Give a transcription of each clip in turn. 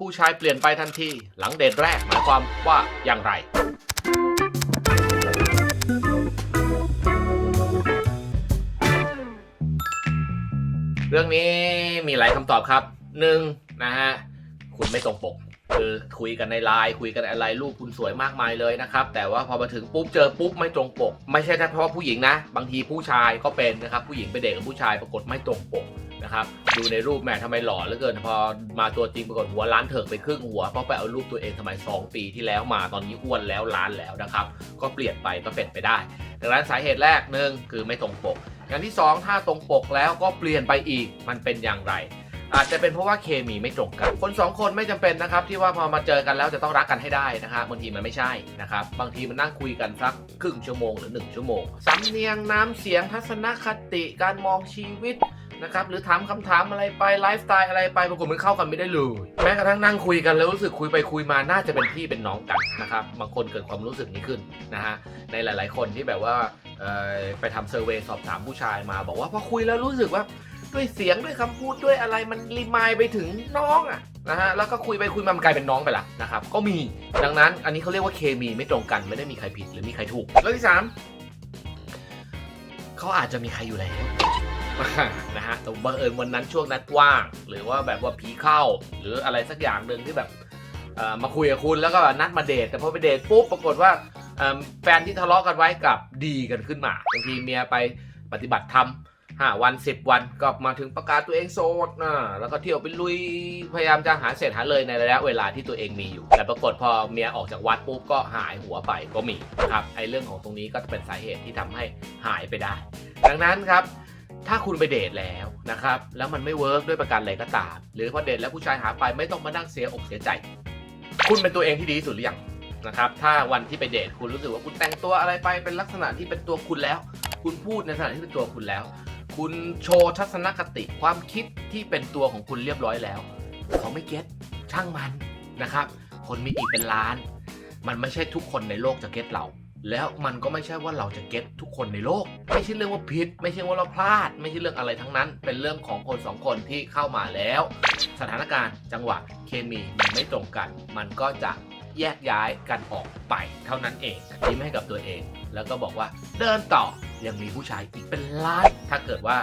ผู้ชายเปลี่ยนไปทันที หลังเดทแรกหมายความว่าอย่างไร เรื่องนี้มีหลายคำตอบครับหนึ่งนะฮะ คุณไม่ตรงปก คือคุยกันในไลน์คุยกันอะไรรูปคุณสวยมากมายเลยนะครับ แต่ว่าพอมาถึงปุ๊บเจอปุ๊บไม่ตรงปก ไม่ใช่แค่เฉพาะผู้หญิงนะ บางทีผู้ชายก็เป็นนะครับ ผู้หญิงไปเดทกับผู้ชายปรากฏไม่ตรงปก นะครับดูในรูปแหม่ทำไมหล่อเหลือเกินพอมาตัวจริงปรากฏหัวล้านเถิกไปครึ่งหัวเพราะไปเอารูปตัวเองสมัย 2 ปีที่แล้วมาตอนนี้อ้วนแล้วล้านแล้วนะครับ ก็เปลี่ยนไปก็เป็นไปได้ ดังนั้นสาเหตุแรกหนึ่งคือไม่ตรงปกอย่างที่ 2 ถ้าตรงปกแล้วก็เปลี่ยนไปอีกมันเป็นอย่างไรอาจจะเป็นเพราะว่าเคมีไม่ตรงกัน คน 2 คนไม่จำเป็นนะครับที่ว่าพอมาเจอกันแล้วจะต้องรักกันให้ได้นะครับบางทีมันไม่ใช่นะครับบางทีมันนั่งคุยกันสักครึ่งชั่วโมงหรือ 1 ชั่วโมงสำเนียงน้ำเสียงทัศนคติการมองชีวิต นะครับหรือถามคำถามอะไรไปไลฟ์สไตล์อะไรไปปรากฏมันเข้ากันไม่ได้เลยแม้กระทั่งนั่งคุยกันแล้วรู้สึกคุยไปคุยมาน่าจะเป็นพี่เป็นน้องกันนะครับบางคนเกิดความรู้สึกนี้ขึ้นนะฮะในหลาย ๆ คนที่แบบว่าไปทำเซอร์เวยสอบถามผู้ชายมาบอกว่าพอคุยแล้วรู้สึกว่าด้วยเสียงด้วยคำพูดด้วยอะไรมันรีมายไปถึงน้องอะนะฮะแล้วก็คุยไปคุยมามันกลายเป็นน้องไปละนะครับก็มีดังนั้นอันนี้เขาเรียกว่าเคมีไม่ตรงกันไม่ได้มีใครผิดหรือมีใครถูกเรื่องที่สามเขาอาจจะมีใครอยู่แล้ว นะฮะแต่บังเอิญวันนั้นช่วงนัดว่าง หรือว่าแบบว่าผีเข้า หรืออะไรสักอย่างหนึ่งที่แบบมาคุยกับคุณแล้วก็นัดมาเดทแต่พอไปเดทปุ๊บปรากฏว่าแฟนที่ทะเลาะกันไว้กับดีกันขึ้นมาบางทีเมียไปปฏิบัติธรรมห้าวันสิบวันก็มาถึงประกาศตัวเองโสดนะแล้วก็เที่ยวไปลุยพยายามจะหาเศษหาเลยในระยะเวลาที่ตัวเองมีอยู่ แต่ปรากฏพอเมียออกจากวัดปุ๊บก็หายหัวไปก็มีนะครับไอ้เรื่องของตรงนี้ก็จะเป็นสาเหตุที่ทำให้หายไปได้ ดังนั้นครับ ถ้าคุณไปเดทแล้วนะครับ แล้วมันไม่เวิร์กด้วยประการอะไรก็ตาม หรือพอเดทแล้วผู้ชายหาไปไม่ต้องมานั่งเสียอกเสียใจ คุณเป็นตัวเองที่ดีที่สุดหรือยังนะครับ ถ้าวันที่ไปเดทคุณรู้สึกว่าคุณแต่งตัวอะไรไปเป็นลักษณะที่เป็นตัวคุณแล้ว คุณพูดในลักษณะที่เป็นตัวคุณแล้ว คุณโชว์ทัศนคติความคิดที่เป็นตัวของคุณเรียบร้อยแล้วเขาไม่เก็ตช่างมันนะครับ คนมีอีกเป็นล้าน มันไม่ใช่ทุกคนในโลกจะเก็ตเรา แล้วมันก็ไม่ใช่ว่าเราจะเก็ตทุกคนในโลก ไม่ใช่เรื่องว่าผิด ไม่ใช่ว่าเราพลาด ไม่ใช่เรื่องอะไรทั้งนั้น เป็นเรื่องของคนสองคนที่เข้ามาแล้ว สถานการณ์จังหวะเคมีมันไม่ตรงกัน มันก็จะแยกย้ายกันออกไป เท่านั้นเองยิ้มให้กับตัวเอง แล้วก็บอกว่าเดินต่อยังมีผู้ชายอีกเป็นล้านถ้าเกิดว่า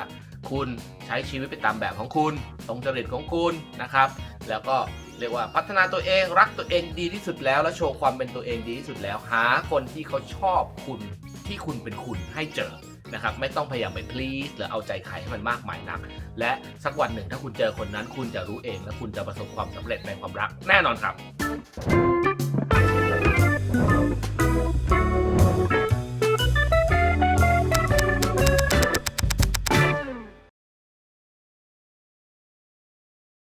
คุณใช้ชีวิตไปตามแบบของคุณ ตรงจริตของคุณนะครับ แล้วก็ เรียกว่าพัฒนาตัวเองรักตัวเองดีที่สุดแล้ว และโชว์ความเป็นตัวเองดีที่สุดแล้ว หาคนที่เขาชอบคุณที่คุณเป็นคุณให้เจอนะครับไม่ต้องพยายามไปพลีสหรือเอาใจใครให้มันมากมายนัก และสักวันหนึ่งถ้าคุณเจอคนนั้น คุณจะรู้เองและคุณจะประสบความสำเร็จในความรักแน่นอนครับ